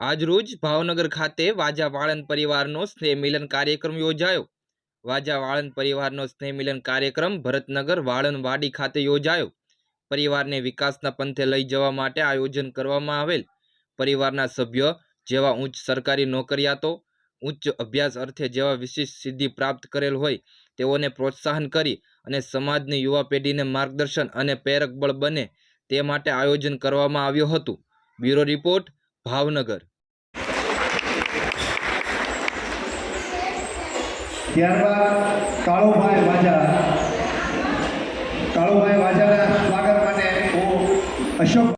આજરોજ ભાવનગર ખાતે વાજા વાળંદ પરિવારનો સ્નેહ મિલન કાર્યક્રમ યોજાયો. વાજા વાળંદ પરિવારનો સ્નેહ મિલન કાર્યક્રમ ભરતનગર વાળન વાડી ખાતે યોજાયો. પરિવારને વિકાસના પંથે લઈ જવા માટે આયોજન કરવામાં આવેલ. પરિવારના સભ્ય જેવા ઉચ્ચ સરકારી નોકરિયાતો, ઉચ્ચ અભ્યાસ અર્થે જેવા વિશિષ્ટ સિદ્ધિ પ્રાપ્ત કરેલ હોય, તેઓને પ્રોત્સાહન કરી અને સમાજની યુવા પેઢીને માર્ગદર્શન અને પ્રેરક બળ બને તે માટે આયોજન કરવામાં આવ્યું હતું. Bureau report Bhavnagar. ત્યારબાદ કાળુભાઈ વાજા. કાળુભાઈ વાજાના સ્વાગત માટે હું અશોક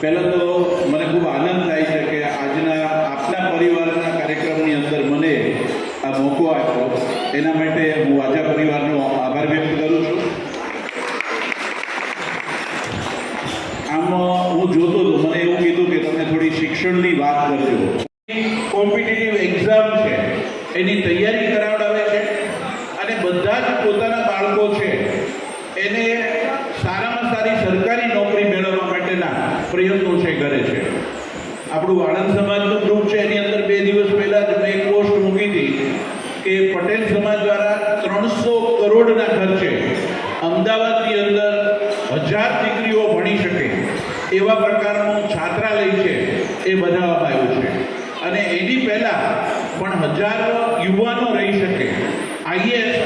પહેલાં તો મને ખૂબ આનંદ થાય છે કે આજના આપના પરિવારના કાર્યક્રમની અંદર મને આ મોકો આપ્યો. એના માટે હું વાજા પરિવારનો આભાર વ્યક્ત કરું છું. આમ હું જોતો શિક્ષણની વાત કરજો. કોમ્પિટિટિવ એક્ઝામ છે. એની તૈયારી કરાવડાવે છે અને બધા જ પોતાના બાળકો છે એને સારામાં સારી સરકારી નોકરી મેળવવા માટેના પ્રયત્નો છે, કરે છે. આપણું આણંદ સમાજનું ગ્રુપ છે, એની અંદર બે દિવસ પહેલા જ મેં એક પોસ્ટ મૂકી હતી કે પટેલ સમાજ દ્વારા ત્રણસો કરોડના ખર્ચે અમદાવાદની અંદર હજાર દીકરીઓ ભણી શકે. એવા પ્રકારનું છાત્રાલય છે એ બનાવવામાં આવ્યું છે. અને એની પહેલાં પણ હજારો યુવાનો રહી શકે. આઈએએસ